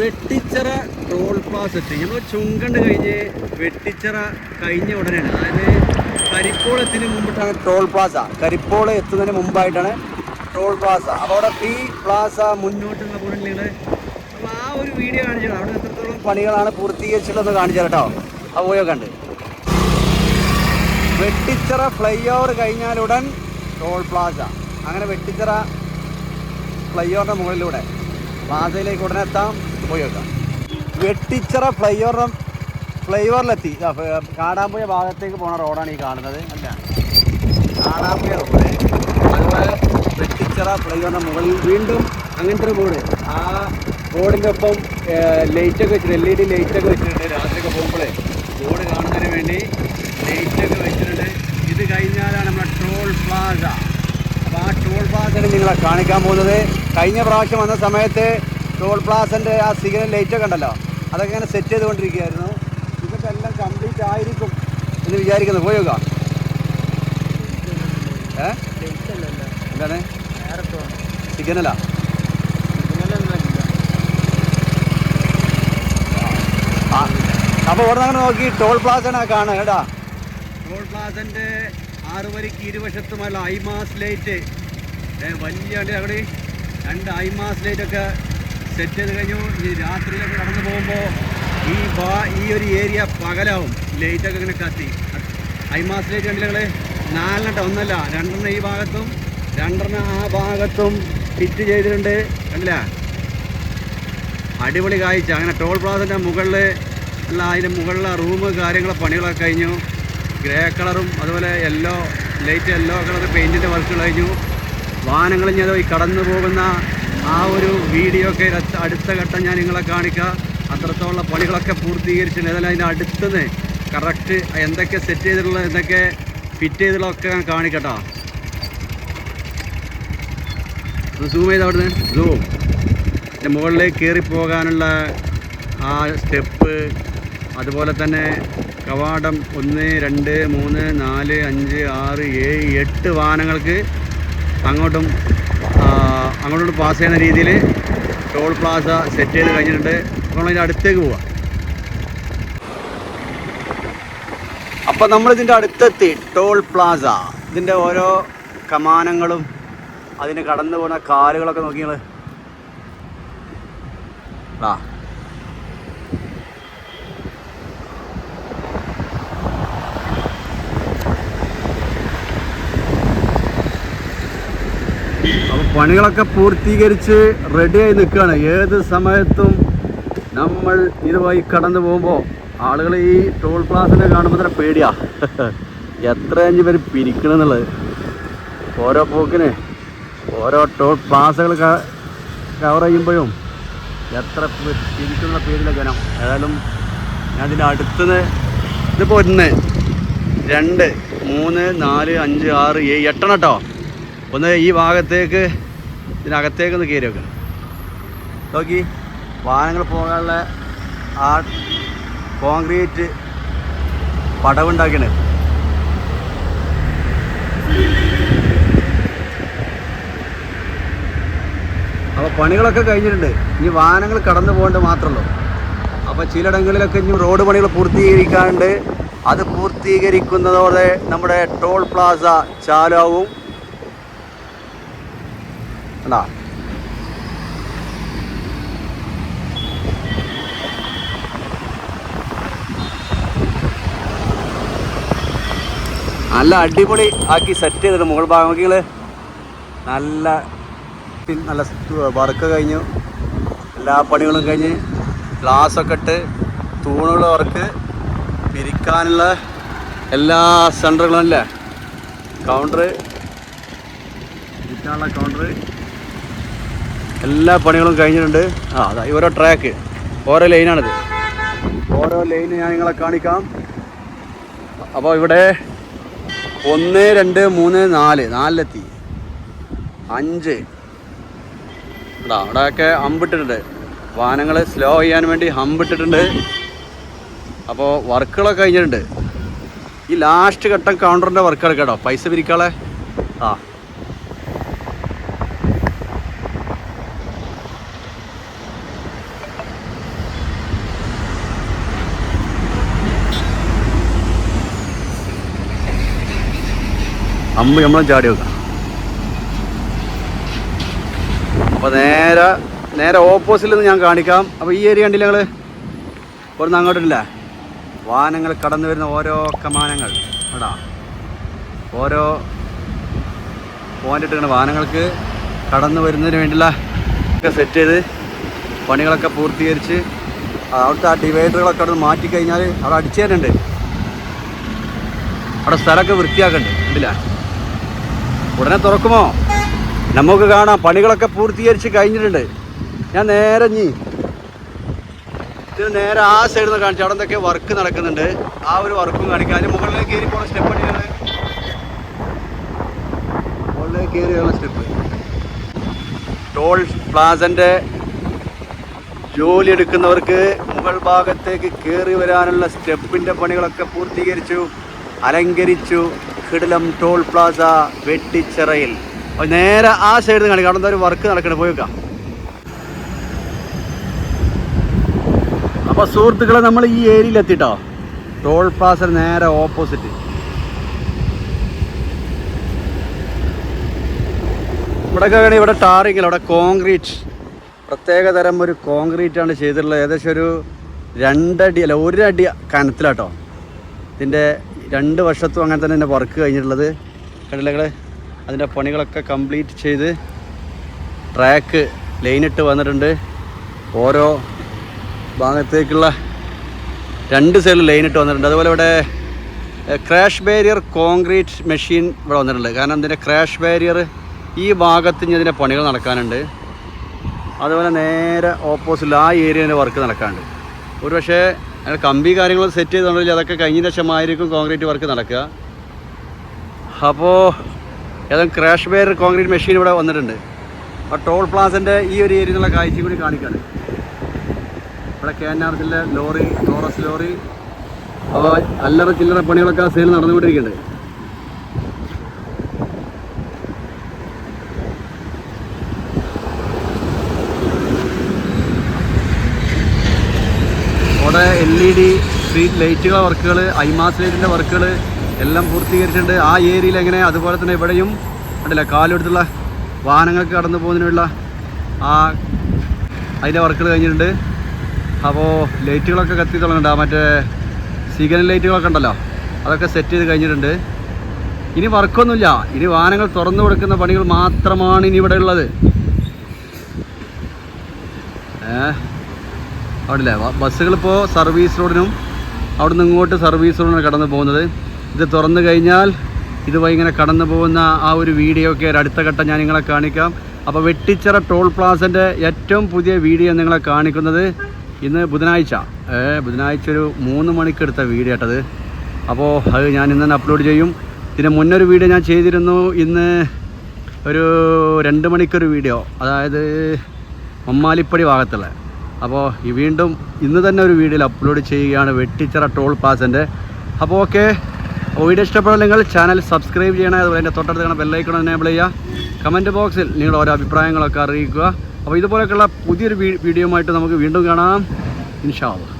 Vettichira toll pass എത്തി. നമ്മൾ ചുങ്കണ്ട് കഴിഞ്ഞ് വെട്ടിച്ചിറ കഴിഞ്ഞ ഉടനെയാണ്. അതായത് കരിപ്പോൾ മുമ്പിട്ടാണ് ടോൾ പ്ലാസ കരിപ്പോൾ എത്തുന്നതിന് മുമ്പായിട്ടാണ് ടോൾ പ്ലാസ അപ്പോൾ അവിടെ പി പ്ലാസ മുന്നോട്ട് എന്ന പോലുള്ള അപ്പോൾ ആ ഒരു വീഡിയോ കാണിച്ചത് അവിടെ എത്രത്തോളം പണികളാണ് പൂർത്തീകരിച്ചിട്ടുള്ളത് കാണിച്ചു കേട്ടോ. ആ പോയോ കണ്ട്. വെട്ടിച്ചിറ ഫ്ലൈ ഓവർ കഴിഞ്ഞാലുടൻ ടോൾ പ്ലാസ അങ്ങനെ വെട്ടിച്ചിറ ഫ്ലൈ ഓവറിന്റെ മുകളിലൂടെ. പ്ലാസയിലേക്ക് ഉടനെ എത്താം. പോയി വെക്കാം വെട്ടിച്ചിറ ഫ്ലൈ ഓവർ ഫ്ലൈ ഓവറിലെത്തി ഇതാ, ഫ- കാടാമ്പുഴ ഭാഗത്തേക്ക് പോണ റോഡാണ് ഈ കാണുന്നത്. അല്ല? കാടാമ്പുഴ റോഡ്. അതുപോലെ വെട്ടിച്ചിറ ഫ്ലൈ ഓവറിന്റെ മുകളിൽ വീണ്ടും അങ്ങനത്തെ ഒരു ബോർഡ്. ആ ബോർഡിന്റെ ഒപ്പം ലൈറ്റൊക്കെ വെച്ചിട്ട് എൽ ഇ ഡി ലൈറ്റൊക്കെ വെച്ചിട്ടുണ്ട് രാത്രിയൊക്കെ പോകുമ്പോഴേ. ബോർഡ് കാണുന്നതിന് വേണ്ടി ലൈറ്റൊക്കെ വെച്ചിട്ടുണ്ട്. ഇത് കഴിഞ്ഞാലാണ് നമ്മുടെ ടോൾ പ്ലാസ. അപ്പോൾ ആ ടോൾ പ്ലാസയാണ് നിങ്ങളെ കാണിക്കാൻ പോകുന്നത്. കഴിഞ്ഞ പ്രാവശ്യം വന്ന സമയത്ത് ടോൾ പ്ലാസന്റെ ആ സിഗ്നൽ ലൈറ്റൊക്കെ ഉണ്ടല്ലോ. അതൊക്കെ ഇങ്ങനെ സെറ്റ് ചെയ്തുകൊണ്ടിരിക്കുകയായിരുന്നു. ഇതൊക്കെ എല്ലാം കംപ്ലീറ്റ് ആയിരിക്കും എന്ന് വിചാരിക്കുന്നു. പോയി നോക്കാം. ഏ? എന്താണ്? സിഗ്നലാ ആ? അപ്പോൾ ഇവിടെ നോക്കി ടോൾ പ്ലാസനാ കാണുക കേട്ടാ. ടോൾ പ്ലാസന്റെ ആറ് വരിക്ക് ഇരുവശത്തുമല്ല ഐമാസ് ലൈറ്റ് വലിയ അവിടെ. രണ്ട് ഐമാസ് ലൈറ്റ് ഒക്കെ സെറ്റ് ചെയ്ത് കഴിഞ്ഞു. ഈ രാത്രിയിലൊക്കെ കടന്നു പോകുമ്പോൾ ഈ ബാ ഈ ഒരു ഏരിയ പകലാവും. ലൈറ്റൊക്കെ ഇങ്ങനെ കത്തി. ഐമാസ് ലൈറ്റ് കണ്ടില്ല നിങ്ങൾ നാലെണ്ണം ഒന്നല്ല രണ്ടെണ്ണം ഈ ഭാഗത്തും രണ്ടെണ്ണം ആ ഭാഗത്തും ഫിറ്റ് ചെയ്തിട്ടുണ്ട്. കണ്ടില്ല? അടിപൊളി കാഴ്ച. അങ്ങനെ ടോൾ പ്ലാസന്റെ മുകളിൽ ഉള്ള അതിന്റെ മുകളിലെ റൂം കാര്യങ്ങൾ പണികളൊക്കെ കഴിഞ്ഞു. ഗ്രേ കളറും അതുപോലെ യെല്ലോ ലൈറ്റ് യെല്ലോ കളർ പെയിന്റിന്റെ വർക്ക് കഴിഞ്ഞു. വാഹനങ്ങൾ ഞാൻ ഈ കടന്നു പോകുന്ന ആ ഒരു വീഡിയോ ഒക്കെ അടുത്ത ഘട്ടം ഞാൻ നിങ്ങളെ കാണിക്കാം. അത്രത്തോളം പണികളൊക്കെ പൂർത്തീകരിച്ചിട്ടുണ്ട് ഏതായാലും അതിന്റെ അടുത്തുനിന്ന് കറക്റ്റ് എന്തൊക്കെ സെറ്റ് ചെയ്തിട്ടുള്ള എന്തൊക്കെ ഫിറ്റ് ചെയ്തിട്ടുള്ളതൊക്കെ ഞാൻ കാണിക്കട്ടോ. സൂം ചെയ്ത് അവിടുന്ന്? സൂം എന്റെ മുകളിലേക്ക് കയറി പോകാനുള്ള ആ സ്റ്റെപ്പ് അതുപോലെ തന്നെ കവാടം ഒന്ന് രണ്ട് മൂന്ന് നാല് അഞ്ച് ആറ് ഏഴ് എട്ട് വാഹനങ്ങൾക്ക് അങ്ങോട്ടും അങ്ങോട്ടും പാസ് ചെയ്യുന്ന രീതിയിൽ ടോൾ പ്ലാസ സെറ്റ് ചെയ്ത് കഴിഞ്ഞിട്ടുണ്ട്. നമ്മൾ അതിന്റെ അടുത്തേക്ക് പോവാം. അപ്പോൾ നമ്മളിതിന്റെ അടുത്തെത്തി. ടോൾ പ്ലാസ ഇതിന്റെ ഓരോ കമാനങ്ങളും അതിന് കടന്നു പോകുന്ന കാലുകളൊക്കെ നോക്കിയാൽ ആ പണികളൊക്കെ പൂർത്തീകരിച്ച് റെഡിയായി നിൽക്കുകയാണ്. ഏത് സമയത്തും നമ്മൾ ഇതുമായി കടന്നു പോകുമ്പോൾ ആളുകൾ ഈ ടോൾ പ്ലാസിനെ കാണുമ്പോൾ തന്നെ പേടിയാ. എത്ര അഞ്ച് പേര് പിരിക്കണമെന്നുള്ളത് ഓരോ പോക്കിന് ഓരോ ടോൾ പ്ലാസുകൾ കവർ ചെയ്യുമ്പോഴും എത്ര പിരിക്കുന്ന പേരിലെ ജനം. ഏതായാലും ഞാൻ ഇതിന്റെ അടുത്തുനിന്ന് ഇതിപ്പോൾ ഒന്ന് രണ്ട് മൂന്ന് നാല് അഞ്ച് ആറ് ഏഴ് എട്ടെണ്ണം കേട്ടോ. ഒന്ന് ഈ ഭാഗത്തേക്ക് ഇതിനകത്തേക്ക് ഒന്ന് കയറി വെക്കണം. നോക്കി വാഹനങ്ങൾ പോകാനുള്ള ആ കോൺക്രീറ്റ് പടവുണ്ടാക്കണേ അപ്പോൾ പണികളൊക്കെ കഴിഞ്ഞിട്ടുണ്ട്. ഇനി വാഹനങ്ങൾ കടന്നു പോകേണ്ടത് മാത്രമല്ലോ അപ്പോൾ ചിലയിടങ്ങളിലൊക്കെ ഇനി റോഡ് പണികൾ പൂർത്തീകരിക്കാണ്ട് അത് പൂർത്തീകരിക്കുന്നതോടെ നമ്മുടെ ടോൾ പ്ലാസ ചാലാവും കണ്ടാ നല്ല അടിപൊളി ആക്കി സെറ്റ് ചെയ്തിട്ട് മുകൾ ഭാഗമൊക്കെ നല്ല നല്ല വർക്ക് കഴിഞ്ഞു. എല്ലാ പണികളും കഴിഞ്ഞ് ഗ്ലാസ് ഒക്കെ ഇട്ട് തൂണുകൾ വർക്ക് പിരിക്കാനുള്ള എല്ലാ സെന്ററുകളും അല്ലേ? കൗണ്ടർ പിരിക്കാനുള്ള കൗണ്ടർ എല്ലാ പണികളും കഴിഞ്ഞിട്ടുണ്ട്. ആ അതാ ഓരോ ട്രാക്ക് ഓരോ ലൈനാണിത് ഓരോ ലൈന് ഞാൻ നിങ്ങളെ കാണിക്കാം. അപ്പോൾ ഇവിടെ ഒന്ന് രണ്ട് മൂന്ന് നാല്. നാലിലെത്തി. അഞ്ച്. എടാ അവിടെയൊക്കെ ഹമ്പിട്ടിട്ടുണ്ട് വാഹനങ്ങൾ സ്ലോ ചെയ്യാൻ വേണ്ടി ഹമ്പിട്ടിട്ടുണ്ട് അപ്പോൾ വർക്കുകളൊക്കെ കഴിഞ്ഞിട്ടുണ്ട്. ഈ ലാസ്റ്റ് ഘട്ടം കൗണ്ടറിന്റെ വർക്ക് കേട്ടോ. പൈസ പിരിക്കാളെ. ആ. അമ്പ് നമ്മളും ചാടി വെക്കാം. അപ്പോൾ നേരെ നേരെ ഓപ്പോസിറ്റിൽ നിന്ന് ഞാൻ കാണിക്കാം. അപ്പോൾ ഈ ഏരിയ കണ്ടില്ല ഞങ്ങൾ ഒരു അങ്ങോട്ടില്ല? വാഹനങ്ങൾ കടന്നു വരുന്ന ഓരോ കമാനങ്ങൾ. എടാ ഓരോ പോയിന്റ് ഇട്ടിങ്ങനെ വാഹനങ്ങൾക്ക് കടന്നു വരുന്നതിന് വേണ്ടിയുള്ള ഒക്കെ സെറ്റ് ചെയ്ത് പണികളൊക്കെ പൂർത്തീകരിച്ച് അവിടുത്തെ ആ ഡിവൈഡറുകളൊക്കെ അവിടെ മാറ്റി കഴിഞ്ഞാൽ അവിടെ അടിച്ചു തരുന്നുണ്ട് അവിടെ സ്ഥലമൊക്കെ വൃത്തിയാക്കുന്നുണ്ട് കണ്ടില്ല? ഉടനെ തുറക്കുമോ? നമുക്ക് കാണാം. പണികളൊക്കെ പൂർത്തീകരിച്ച് കഴിഞ്ഞിട്ടുണ്ട്. ഞാൻ നേരെ ഞീ ഇത് നേരെ ആ സൈഡിൽ നിന്ന് കാണിച്ചു. അവിടെ എന്തൊക്കെ വർക്ക് നടക്കുന്നുണ്ട്. ആ ഒരു വർക്കും കാണിക്കാം. അതിന് മുകളിലേക്ക് കയറി പോകുന്ന സ്റ്റെപ്പ് അടിയാണ് മുകളിലേക്ക് കയറിയുള്ള സ്റ്റെപ്പ് ടോൾ പ്ലാസന്റെ ജോലി എടുക്കുന്നവർക്ക് മുകൾ ഭാഗത്തേക്ക് കയറി വരാനുള്ള സ്റ്റെപ്പിന്റെ പണികളൊക്കെ പൂർത്തീകരിച്ചു. അലങ്കരിച്ചു കിടിലം ടോൾ പ്ലാസ വെട്ടിച്ചിറയിൽ. നേരെ ആ സൈഡിൽ നിന്ന് കാണിക്കാം. അവിടെ ഒരു വർക്ക് നടക്കണ. പോയി വെക്കാം അപ്പോൾ സുഹൃത്തുക്കളെ നമ്മൾ ഈ ഏരിയയിൽ എത്തിട്ടോ? ടോൾ പ്ലാസ നേരെ ഓപ്പോസിറ്റ് ഇവിടെ വേണേ ഇവിടെ ടാറിങ്ങില്ല ഇവിടെ കോൺക്രീറ്റ് പ്രത്യേക തരം ഒരു ആണ് ചെയ്തിട്ടുള്ളത്. ഏകദേശം ഒരു രണ്ടടി അല്ല ഒരു അടി കനത്തിലാട്ടോ. ഇതിന്റെ രണ്ട് വർഷത്തും അങ്ങനെ തന്നെ എന്റെ വർക്ക് കഴിഞ്ഞിട്ടുള്ളത്. കടലകൾ അതിന്റെ പണികളൊക്കെ കംപ്ലീറ്റ് ചെയ്ത് ട്രാക്ക് ലൈനിട്ട് വന്നിട്ടുണ്ട്. ഓരോ ഭാഗത്തേക്കുള്ള രണ്ട് സൈഡിൽ ലൈനിട്ട് വന്നിട്ടുണ്ട്. അതുപോലെ ഇവിടെ ക്രാഷ് ബാരിയർ കോൺക്രീറ്റ് മെഷീൻ ഇവിടെ വന്നിട്ടുണ്ട്. കാരണം ഇതിന്റെ ക്രാഷ് ബാരിയർ ഈ ഭാഗത്ത് ഇനി അതിന്റെ പണികൾ നടക്കാനുണ്ട്. അതുപോലെ നേരെ ഓപ്പോസിറ്റ് ആ ഏരിയ വർക്ക് നടക്കാനുണ്ട്. ഒരു പക്ഷേ അങ്ങനെ കമ്പി കാര്യങ്ങൾ സെറ്റ് ചെയ്തുകൊണ്ടില്ല അതൊക്കെ കഴിഞ്ഞ ലക്ഷമായിരിക്കും കോൺക്രീറ്റ് വർക്ക് നടക്കുക. അപ്പോൾ ഏതെങ്കിലും ക്രാഷ് ബെയർ കോൺക്രീറ്റ് മെഷീൻ ഇവിടെ വന്നിട്ടുണ്ട്. അപ്പോൾ ടോൾ പ്ലാസിന്റെ ഈ ഒരു ഏരിയയിലുള്ള കാഴ്ച കൂടി കാണിക്കാണ്. ഇവിടെ K N R lorry Taurus lorry അപ്പോൾ അല്ലറ ചില്ലറ പണികളൊക്കെ ആ സെയിൽ നടന്നുകൊണ്ടിരിക്കുന്നുണ്ട് അവിടെ എൽ ഇ ഡി സ്ട്രീറ്റ് ലൈറ്റുകളെ വർക്കുകൾ ഐമാസ് ലൈറ്റിന്റെ വർക്കുകൾ എല്ലാം പൂർത്തീകരിച്ചിട്ടുണ്ട്. ആ ഏരിയയിൽ എങ്ങനെ? അതുപോലെ തന്നെ ഇവിടെയും ഉണ്ടല്ല കാലെടുത്തുള്ള വാഹനങ്ങൾക്ക് കടന്നു പോകുന്നതിനുള്ള ആ അതിന്റെ വർക്കുകൾ കഴിഞ്ഞിട്ടുണ്ട്. അപ്പോൾ ലൈറ്റുകളൊക്കെ കത്തി തുടങ്ങുന്നുണ്ട്. ആ മറ്റേ സിഗ്നൽ ലൈറ്റുകളൊക്കെ ഉണ്ടല്ലോ അതൊക്കെ സെറ്റ് ചെയ്ത് കഴിഞ്ഞിട്ടുണ്ട്. ഇനി വർക്കൊന്നുമില്ല ഇനി വാഹനങ്ങൾ തുറന്നു കൊടുക്കുന്ന പണികൾ മാത്രമാണ് ഇനി ഇവിടെ ഉള്ളത്. ഏഹ്? അവിടെ ബസ്സുകൾ ഇപ്പോൾ സർവീസ് റോഡിനും അവിടെ നിന്ന് ഇങ്ങോട്ട് സർവീസ് റോഡിനാണ് കടന്നു പോകുന്നത്. ഇത് തുറന്നു കഴിഞ്ഞാൽ ഇത് വഴി ഇങ്ങനെ കടന്നു പോകുന്ന ആ ഒരു വീഡിയോ ഒക്കെ അടുത്ത ഘട്ടം ഞാൻ നിങ്ങളെ കാണിക്കാം. അപ്പോൾ വെട്ടിച്ചിറ ടോൾ പ്ലാസന്റെ ഏറ്റവും പുതിയ വീഡിയോ നിങ്ങളെ കാണിക്കുന്നത് ഇന്ന് ബുധനാഴ്ച. ബുധനാഴ്ച ഒരു മൂന്ന് മണിക്ക് എടുത്ത വീഡിയോ ആട്ടത് അപ്പോൾ അത് ഞാൻ ഇന്ന് തന്നെ അപ്ലോഡ് ചെയ്യും. ഇതിന് മുന്നൊരു വീഡിയോ ഞാൻ ചെയ്തിരുന്നു. ഇന്ന് ഒരു രണ്ട് മണിക്കൊരു വീഡിയോ. അതായത് മമ്മാലിപ്പടി ഭാഗത്തുള്ള. അപ്പോൾ വീണ്ടും ഇന്ന് തന്നെ ഒരു വീഡിയോയിൽ അപ്ലോഡ് ചെയ്യുകയാണ് വെട്ടിച്ചിറ ടോൾ പാസിന്റെ അപ്പോൾ ഓക്കെ വീഡിയോ ഇഷ്ടപ്പെടാൻ നിങ്ങൾ ചാനൽ സബ്സ്ക്രൈബ് ചെയ്യണേ അതുപോലെ എന്റെ തൊട്ടടുത്ത് കാണാൻ ബെല്ലൈക്കണം എനേബിൾ ചെയ്യുക. കമന്റ് ബോക്സിൽ നിങ്ങളുടെ ഓരോ അഭിപ്രായങ്ങളൊക്കെ അറിയിക്കുക. അപ്പോൾ ഇതുപോലെയൊക്കെയുള്ള പുതിയൊരു വീഡിയോ ആയിട്ട് നമുക്ക് വീണ്ടും കാണാം. ഇൻഷാല്ല